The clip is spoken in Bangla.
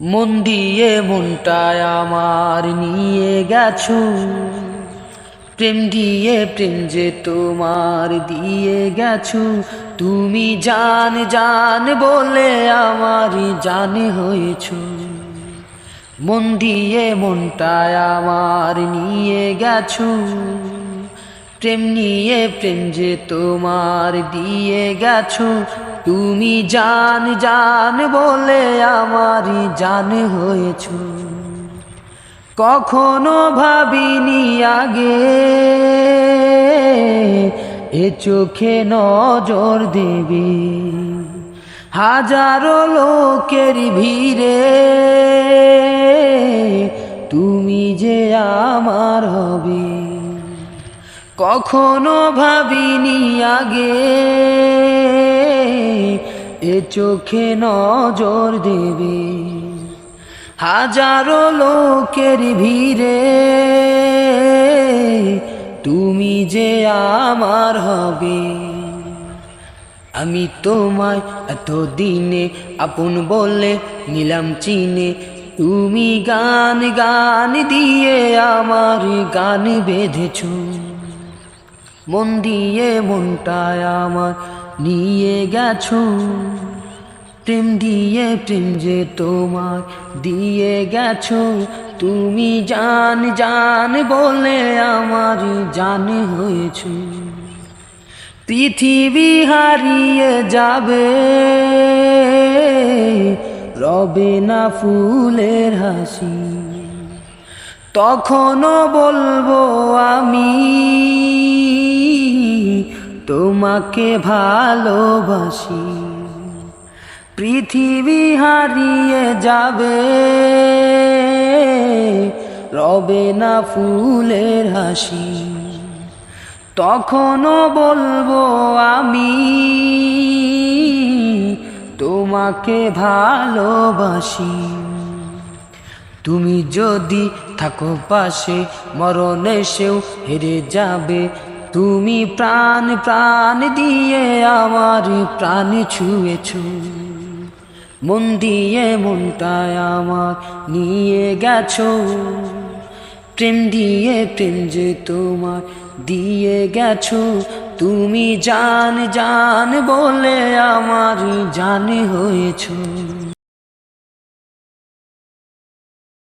মন দিয়ে মনটায় আমার নিয়ে গেছো। প্রেম দিয়ে প্রেম যে তোমার দিয়ে গেছো। তুমি জান জান বলে আমার জানে হয়েছো। মন দিয়ে মনটায় আমার নিয়ে গেছো। প্রেম নিয়ে প্রেম যে তোমার দিয়ে গেছো। তুমি জান জান বলে আমার জান হয়েছো। কখনো ভাবিনি আগে এ চোখে নজর দেবে। হাজারো লোকের ভিড়ে তুমি যে আমার হবে। কখনো ভাবিনি আগে এ চোখে নজর দেবে। হাজারো লোকের ভিড়ে তুমি যে আমার হবে। আমি তোমায় এত দিনে আপন বলে নিলাম চিনে, তুমি গান গান দিয়ে আমার গান বেঁধেছ। মন দিয়ে মনটায় আমার নিয়ে গেছো। প্রেম দিয়ে প্রেম যে তোমার দিয়ে গেছো। তুমি জান জান বলে আমার জান হয়েছ। পৃথিবী হারিয়ে যাবে, রবে না ফুলের হাসি। তখনও বলব আমি তোমাকে ভালোবাসি। পৃথিবী হারিয়ে যাবে। রবে না ফুলের হাসি। তখনও বলব আমি তোমাকে ভালোবাসি। তুমি যদি থাকো পাশে, মরণ এসেও হেরে যাবে। তুমি প্রাণ প্রাণ দিয়ে আমার প্রাণ ছুঁয়েছো। মন দিয়ে মনটায় আমার নিয়ে গেছো। প্রেম দিয়ে প্রেম যে তোমার দিয়ে গেছো। তুমি জান জান বলে আমার জান হয়েছো।